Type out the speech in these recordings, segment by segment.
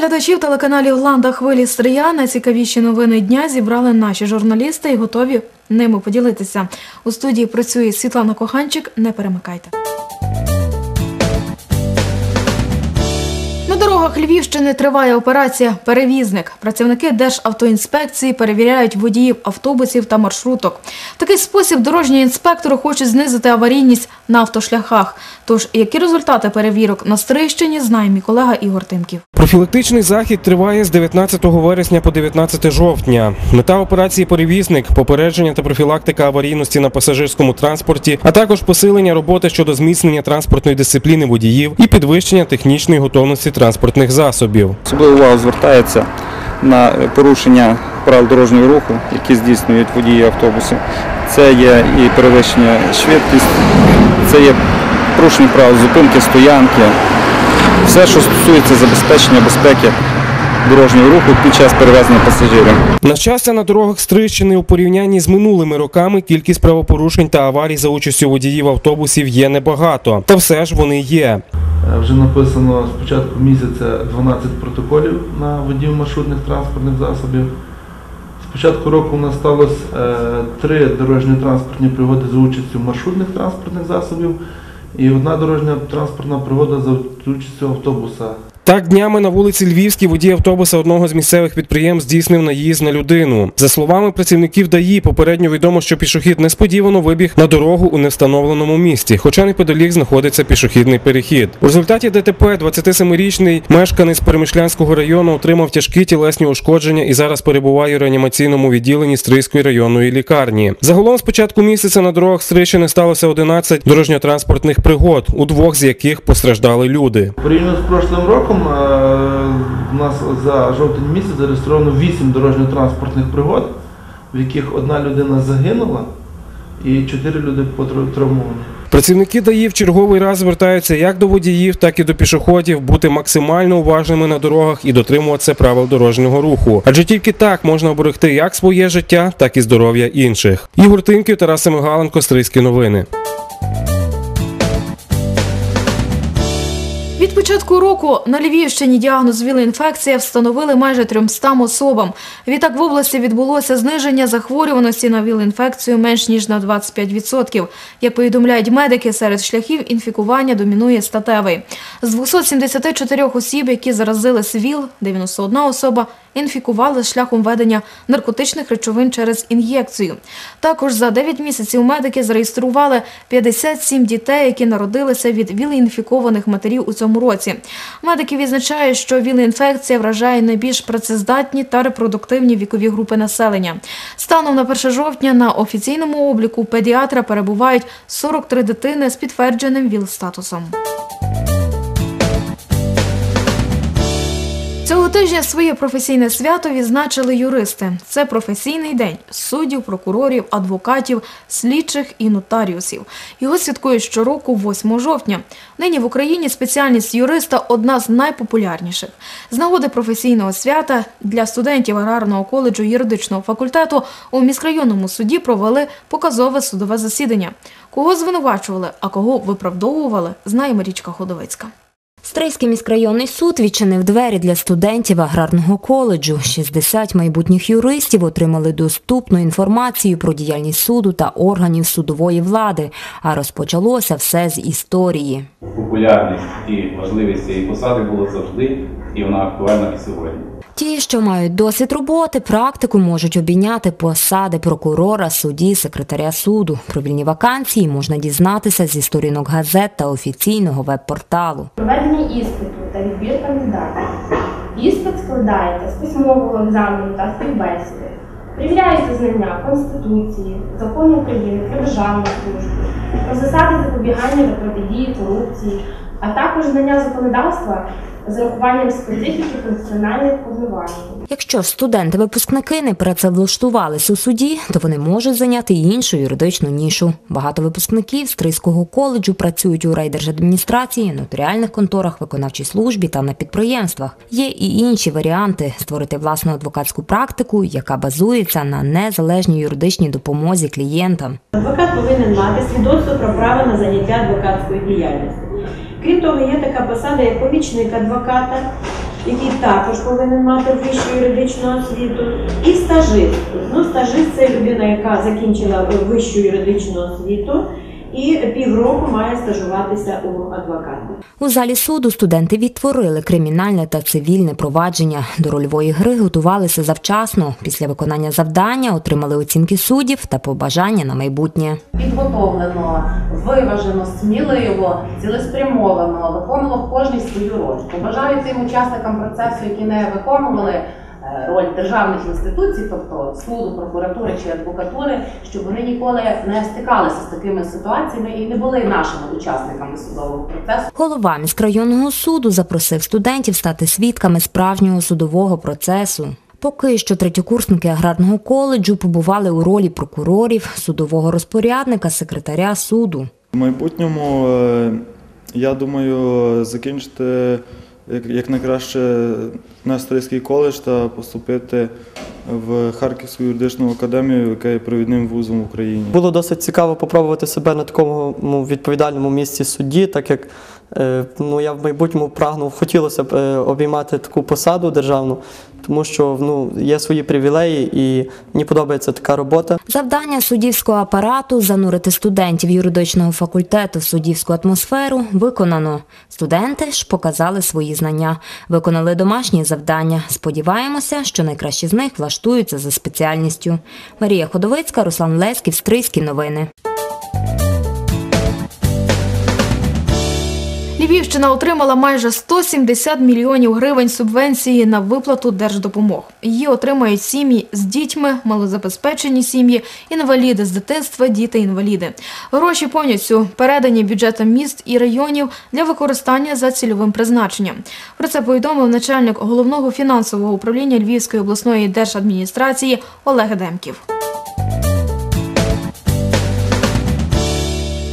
глядачів телеканалів Ланда Хвилі Стрия найцікавіші новини дня зібрали наші журналісти і готові ними поділитися. У студії працює Світлана Коханчик. Не перемикайте. Дорогах Львівщини триває операція Перевізник. Працівники Державтоінспекції перевіряють водіїв автобусів та маршруток. В такий спосіб дорожні інспектори хочуть знизити аварійність на автошляхах. Тож, які результати перевірок на Стрийщині, знає мій колега Ігор Тимків. Профілактичний захід триває з 19 вересня по 19 жовтня. Мета операції Перевізник попередження та профілактика аварійності на пасажирському транспорті, а також посилення роботи щодо зміцнення транспортної дисципліни водіїв і підвищення технічної готовності транспортних засобів. Особливо увага звертається на порушення правил дорожнього руху, які здійснюють водії автобусів. Це є і перевищення швидкість, це є порушення правил зупинки, стоянки, все, що стосується забезпечення безпеки дорожнього руху під час перевезення пасажирів. На щастя, на дорогах Стрищини у порівнянні з минулими роками кількість правопорушень та аварій за участю водіїв автобусів є небагато. Та все ж вони є. Е, Вже написано з початку місяця 12 протоколів на водів маршрутних транспортних засобів. З початку року у нас сталося е, три дорожньо-транспортні пригоди за участю маршрутних транспортних засобів і одна дорожня транспортна пригода за участю автобуса. Так днями на вулиці Львівській водій автобуса одного з місцевих підприємств здійснив наїзд на людину. За словами працівників ДАІ, попередньо відомо, що пішохід несподівано вибіг на дорогу у невстановленому місці, хоча неподалік знаходиться пішохідний перехід. У результаті ДТП 27-річний мешканець Перемишлянського району отримав тяжкі тілесні ушкодження і зараз перебуває у реанімаційному відділенні Стрийської районної лікарні. Загалом з початку місяця на дорогах Стрийщини сталося 11 дорожньо-транспортних пригод, у двох з яких постраждали люди. Порівняно з прошлим роком е, у нас за жовтень місяць зареєстровано 8 дорожньо-транспортних пригод, в яких одна людина загинула і 4 люди травмовані. Працівники ДАІ в черговий раз звертаються як до водіїв, так і до пішоходів бути максимально уважними на дорогах і дотримуватися правил дорожнього руху. Адже тільки так можна оберегти як своє життя, так і здоров'я інших. Ігор Тимків, Тарас Семигаленко, Стрийські новини. Від початку року на Львівщині діагноз віл-інфекція встановили майже 300 особам. Відтак в області відбулося зниження захворюваності на віл-інфекцію менш ніж на 25%. Як повідомляють медики, серед шляхів інфікування домінує статевий. З 274 осіб, які заразились ВІЛ, 91 особа інфікували шляхом ведення наркотичних речовин через ін'єкцію. Також за 9 місяців медики зареєстрували 57 дітей, які народилися від віл-інфікованих матерів у цьому році. Медики відзначають, що віл-інфекція вражає найбільш працездатні та репродуктивні вікові групи населення. Станом на 1 жовтня на офіційному обліку педіатра перебувають 43 дитини з підтвердженим ВІЛ-статусом. Цього тижня своє професійне свято відзначили юристи. Це професійний день суддів, прокурорів, адвокатів, слідчих і нотаріусів. Його святкують щороку, 8 жовтня. Нині в Україні спеціальність юриста одна з найпопулярніших. З нагоди професійного свята для студентів аграрного коледжу юридичного факультету у міськрайонному суді провели показове судове засідання. Кого звинувачували, а кого виправдовували, знає Марічка Ходовицька. Стрийський міськрайонний суд відчинив двері для студентів аграрного коледжу. 60 майбутніх юристів отримали доступну інформацію про діяльність суду та органів судової влади. А розпочалося все з історії. популярність і важливість цієї посади було завжди, і вона актуальна і сьогодні. Ті, що мають досвід роботи, практику можуть обійняти посади прокурора, судді, секретаря суду. Про вільні вакансії можна дізнатися зі сторінок газет та офіційного веб-порталу. Проведення іспиту та відбір кандидатів. Іспит складається з письмового екзамену та співбесіди. Перевіряються знання Конституції, закону України про державну службу, про засади запобігання та протидії корупції, а також знання законодавства з урахуванням специфіки функціональних повноважень. Якщо студенти-випускники не працевлаштувались у суді, то вони можуть зайняти іншу юридичну нішу. Багато випускників Стрийського коледжу працюють у райдержадміністрації, нотаріальних конторах, виконавчій службі та на підприємствах. Є і інші варіанти створити власну адвокатську практику, яка базується на незалежній юридичній допомозі клієнтам. Адвокат повинен мати свідоцтво про право на заняття адвокатською діяльністю. Крім того, є така посада, як помічник адвоката. який також повинен мати вищу юридичну освіту, і стажист. Ну, стажист це людина, яка закінчила вищу юридичну освіту і півроку має стажуватися у адвоката. У залі суду студенти відтворили кримінальне та цивільне провадження. До рольової гри готувалися завчасно. Після виконання завдання отримали оцінки суддів та побажання на майбутнє. підготовлено, виважено, сміливо, цілеспрямовано, виконувало кожний свою роль. Побажаю тим учасникам процесу, які не виконували роль державних інституцій, тобто суду, прокуратури чи адвокатури, щоб вони ніколи не стикалися з такими ситуаціями і не були нашими учасниками судового процесу. Голова міськрайонного суду запросив студентів стати свідками справжнього судового процесу. Поки що третьокурсники аграрного коледжу побували у ролі прокурорів, судового розпорядника, секретаря суду. В майбутньому, е, я думаю, закінчити як, як найкраще наш Стрийський коледж та поступити в Харківську юридичну академію, яка є провідним вузом в Україні. Було досить цікаво попробувати себе на такому відповідальному місці судді, так як е, ну, я в майбутньому прагнув, хотілося б е, обіймати таку посаду державну, тому що ну, є свої привілеї і мені подобається така робота. Завдання суддівського апарату занурити студентів юридичного факультету в суддівську атмосферу виконано. Студенти ж показали свої знання, виконали домашні завдання. Сподіваємося, що найкращі з них влаштуються за спеціальністю. Марія Ходовицька, Руслан Леськів, Стрийські новини. Львівщина отримала майже 170 мільйонів гривень субвенції на виплату держдопомог. Її отримають сім'ї з дітьми, малозабезпечені сім'ї, інваліди з дитинства, діти-інваліди. Гроші повністю передані бюджетам міст і районів для використання за цільовим призначенням. Про це повідомив начальник головного фінансового управління Львівської обласної держадміністрації Олег Демків.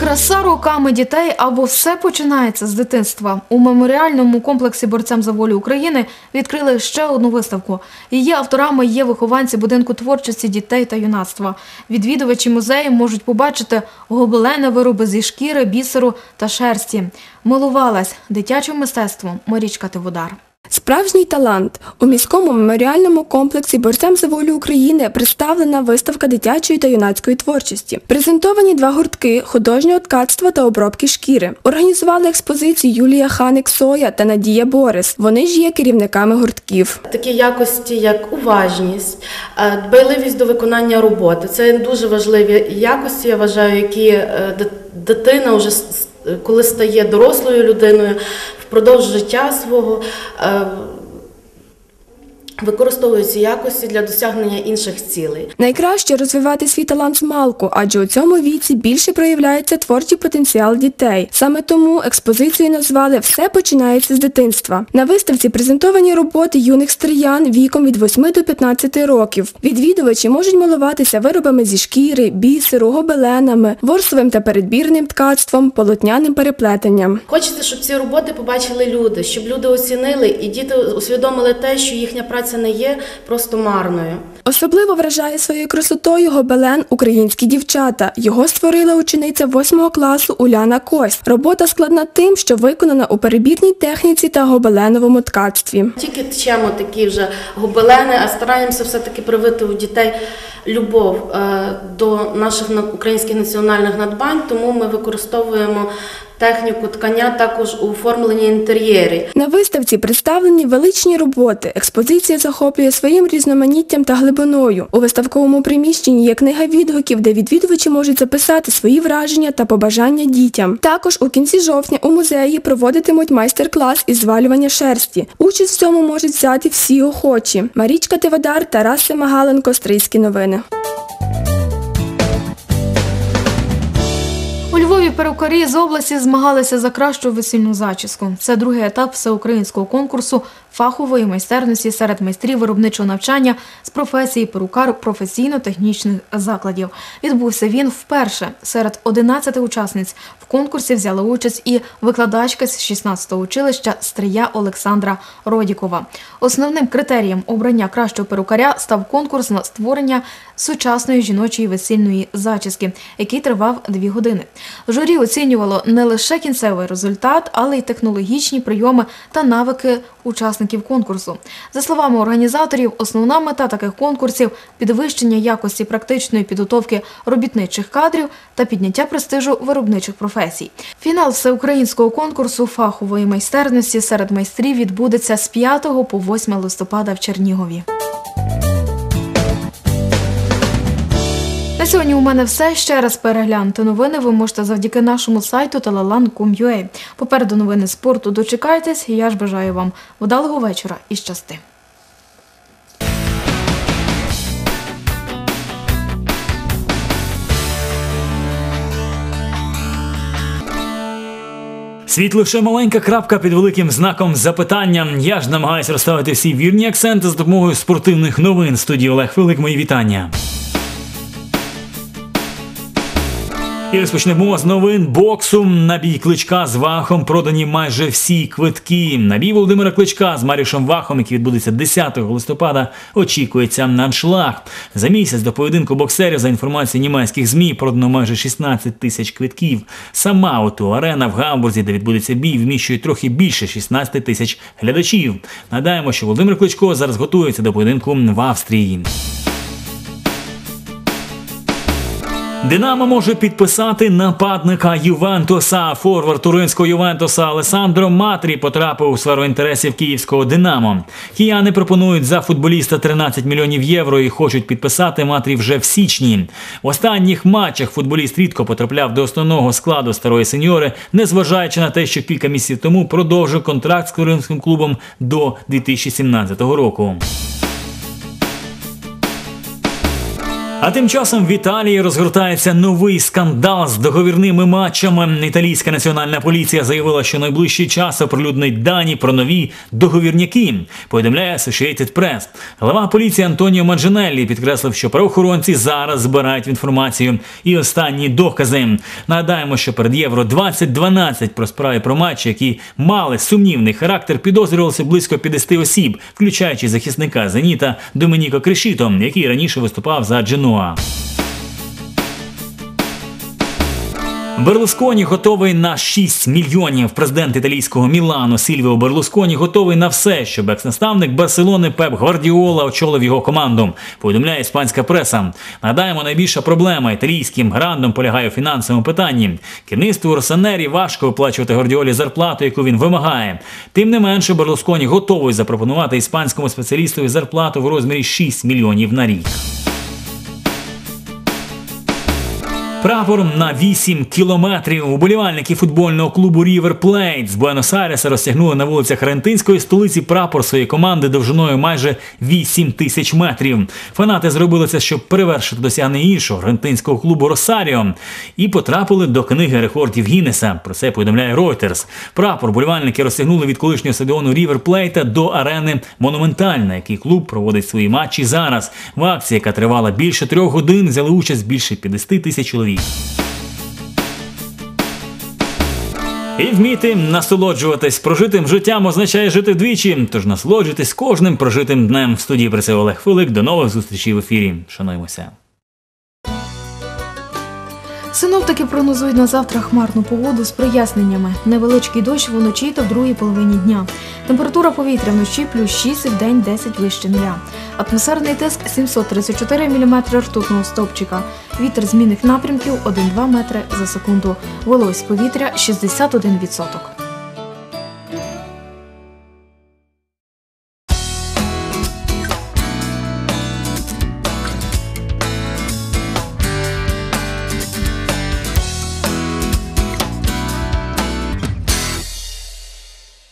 Краса руками дітей або все починається з дитинства. У меморіальному комплексі борцям за волю України відкрили ще одну виставку. Її авторами є вихованці будинку творчості дітей та юнацтва. Відвідувачі музею можуть побачити гобелени, вироби зі шкіри, бісеру та шерсті. Милувалась дитячим мистецтвом Марічка Тиводар. Справжній талант у міському меморіальному комплексі борцям за волю України представлена виставка дитячої та юнацької творчості. Презентовані два гуртки художнього ткацтва та обробки шкіри. Організували експозицію Юлія Ханик Соя та Надія Борис. Вони ж є керівниками гуртків. Такі якості, як уважність, е, дбайливість до виконання роботи. Це дуже важливі якості, я вважаю, які е, дитина вже коли стає дорослою людиною впродовж життя свого. Використовує ці якості для досягнення інших цілей. Найкраще розвивати свій талант з малку, адже у цьому віці більше проявляється творчий потенціал дітей. Саме тому експозицію назвали Все починається з дитинства. На виставці презентовані роботи юних стріян віком від 8 до 15 років. Відвідувачі можуть малуватися виробами зі шкіри, бісеру, гобеленами, ворсовим та передбірним ткацтвом, полотняним переплетенням. Хочеться, щоб ці роботи побачили люди, щоб люди оцінили і діти усвідомили те, що їхня праця не є просто марною. Особливо вражає своєю красотою гобелен українські дівчата. Його створила учениця 8 класу Уляна Кость. Робота складна тим, що виконана у перебірній техніці та гобеленовому ткацтві. Тільки тчемо такі вже гобелени, а стараємося все-таки привити у дітей любов е, до наших на- українських національних надбань, тому ми використовуємо техніку ткання також у оформленні інтер'єрів. На виставці представлені величні роботи. Експозиція захоплює своїм різноманіттям та глибиною. У виставковому приміщенні є книга відгуків, де відвідувачі можуть записати свої враження та побажання дітям. Також у кінці жовтня у музеї проводитимуть майстер-клас із звалювання шерсті. Участь в цьому можуть взяти всі охочі. Марічка Тивадар, Тарас Семагаленко, Стрийські новини. У перукарі з області змагалися за кращу весільну зачіску. Це другий етап всеукраїнського конкурсу фахової майстерності серед майстрів виробничого навчання з професії перукар професійно-технічних закладів. Відбувся він вперше. Серед 11 учасниць в конкурсі взяла участь і викладачка з 16-го училища Стрия Олександра Родікова. Основним критерієм обрання кращого перукаря став конкурс на створення сучасної жіночої весільної зачіски, який тривав дві години. Журі Журі оцінювало не лише кінцевий результат, але й технологічні прийоми та навики учасників конкурсу. За словами організаторів, основна мета таких конкурсів підвищення якості практичної підготовки робітничих кадрів та підняття престижу виробничих професій. Фінал всеукраїнського конкурсу фахової майстерності серед майстрів відбудеться з 5 по 8 листопада в Чернігові. Сьогодні у мене все. Ще раз переглянути новини ви можете завдяки нашому сайту telelan.com.ua. Попереду новини спорту. Дочекайтесь. Я ж бажаю вам вдалого вечора і щасти. Світ лише маленька крапка під великим знаком запитання. Я ж намагаюся розставити всі вірні акценти з допомогою спортивних новин. Студії Олег Филик, мої вітання. І розпочнемо з новин боксу. На бій кличка з Вахом продані майже всі квитки. На бій Володимира Кличка з Марішем Вахом, який відбудеться 10 листопада, очікується на аншлаг. За місяць до поєдинку боксерів, за інформацією німецьких ЗМІ, продано майже 16 тисяч квитків. Сама ото арена в Гамбурзі, де відбудеться бій, вміщує трохи більше 16 тисяч глядачів. Нагадаємо, що Володимир Кличко зараз готується до поєдинку в Австрії. Динамо може підписати нападника Ювентуса. Форвард туринського Ювентуса Алесандро Матрі потрапив у сферу інтересів київського Динамо. Кияни пропонують за футболіста 13 мільйонів євро і хочуть підписати Матрі вже в січні. В останніх матчах футболіст рідко потрапляв до основного складу старої сеньори, незважаючи на те, що кілька місяців тому продовжив контракт з туринським клубом до 2017 року. А тим часом в Італії розгортається новий скандал з договірними матчами. Італійська національна поліція заявила, що найближчий час оприлюднить дані про нові договірняки. Повідомляє Associated Press. Глава поліції Антоніо Маджинеллі підкреслив, що правоохоронці зараз збирають інформацію і останні докази. Нагадаємо, що перед євро 2012 про справи про матчі, які мали сумнівний характер, підозрювалося близько 50 осіб, включаючи захисника Зеніта Домініко Кришіто, який раніше виступав за Джену. Берлусконі готовий на 6 мільйонів. Президент італійського Мілану Сільвіо Берлусконі готовий на все, щоб екс-наставник Барселони Пеп Гвардіола очолив його команду. Повідомляє іспанська преса. Нагадаємо, найбільша проблема італійським грандом полягає у фінансовому питанні. Керівництву Росанері важко виплачувати Гвардіолі зарплату, яку він вимагає. Тим не менше, Берлусконі готовий запропонувати іспанському спеціалістові зарплату в розмірі 6 мільйонів на рік. Прапор на 8 кілометрів. Уболівальники футбольного клубу River Plate з Буенос-Айреса розтягнули на вулицях аргентинської столиці прапор своєї команди довжиною майже 8 тисяч метрів. Фанати зробили це, щоб перевершити досягнення іншого аргентинського клубу Росаріо і потрапили до книги рекордів Гіннеса. Про це повідомляє Reuters. Прапор болівальники розтягнули від колишнього стадіону River Plate до арени Монументаль, на якій клуб проводить свої матчі зараз. В акції, яка тривала більше трьох годин, взяли участь більше 50 тисяч чоловік. І вміти насолоджуватись прожитим життям означає жити вдвічі. Тож насолоджуйтесь кожним прожитим днем. В студії працює Олег Филик. До нових зустрічей в ефірі. Шануємося. Синоптики прогнозують на завтра хмарну погоду з проясненнями. Невеличкий дощ вночі та в другій половині дня. Температура повітря вночі плюс 6 в день 10 вище нуля. Атмосферний тиск 734 мм ртутного стовпчика. Вітер змінних напрямків 1-2 метри за секунду. Вологість повітря 61%.